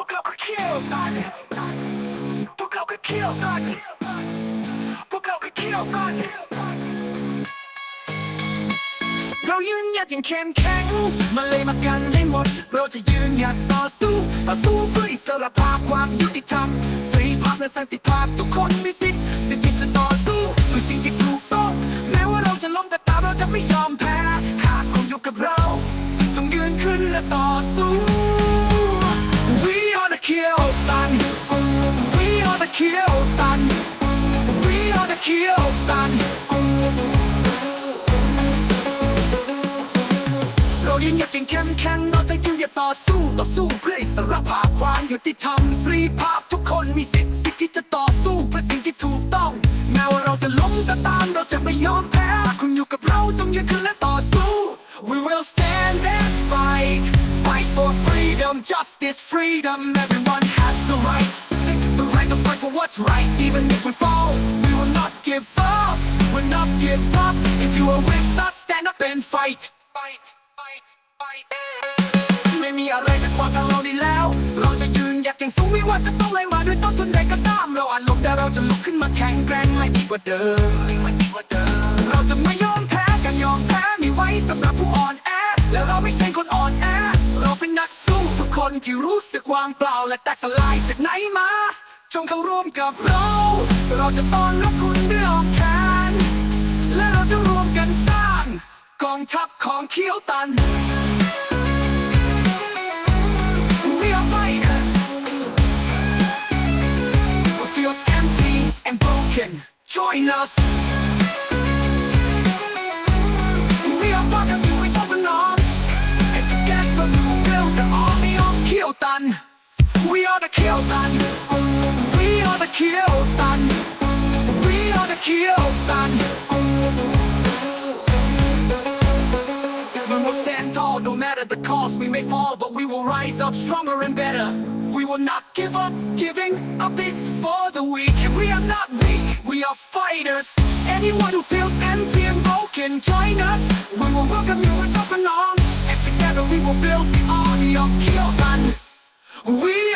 วกเราก็เคี่ยวกัน พวกเราก็เคี่ยวกัน พวกเราก็เคี่ยวกัน เรายืนหยัดอย่างเข้มแข็ง มาเลยมากันให้หมด เราจะยืนหยัดต่อสู้ ต่อสู้เพื่ออิสรภาพความยุติธรรมเสรีภาพและสันติภาพทุกคนมีสิทธิ์สิทธิ์ที่จะต่อสู้เพื่อสิ่งที่ถูกต้อง แม้ว่าเราจะล้มแต่ตามเราจะไม่ยอมแพ้ หากคุณอยู่กับเราต้องยืนขึ้นและต่อสู้ We are the Kyotan We are the Kyotan เรายืนหยัดอย่งเข้มแข็งเราจะยืนหยัดต่อสู้ต่อสู้เพื่ออิสรภาพความยุติธรรมสรีภาพทุกคนมีสิทธิ์สิทธิ์ที่จะต่อสู้เพื่อสิ่งที่ถูกต้องแม้ว่าเราจะล้มก็ตามเราจะไม่ยอมแพ้คุณอยู่กับเราจงยืนขึ้นและต่อสู้ We will stand and fight Fight for freedom justice freedom everyone has the right what's right even if we fall we will not give up we'll not give up if you are with us stand up and fight fight fight fight ไม่มีอะไรจะขวางทางเราได้แล้ว เราจะยืนหยัดอย่างสูงไม่ว่าจะต้องอะไรมาด้วยต้นทุนใดก็ตาม เราอาจล้มแต่เราจะลุกขึ้นมาแข็งแกร่งไม่ดีกว่าเดิมไม่ดีกว่าเดิม เราจะไม่ยอมแพ้กันยอมแพ้มีไว้สำหรับผู้อ่อนแอ และเราไม่ใช่คนอ่อนแอ เราเป็นนักสู้ทุกคนที่รู้สึกวางเปล่าและแตกสลายจากไหนมา จงเข้าร่วมกับเรา เราจะต้อนรับคุณด้วยออมแขน และเราจะรวมกันสร้าง กองทัพของเขียวตัน We are fighters What feels empty and broken Join us We are one of you with open arms And together we will build the army of Kyotan We are the Kyotan We are the Kyotan We will stand tall no matter the cost. We may fall, but we will rise up stronger and better. We will not give up. Giving up is for the weak. We are not weak, we are fighters. Anyone who feels empty and broken, join us. We will welcome you with open arms. And together we will build the army of Kyotan. We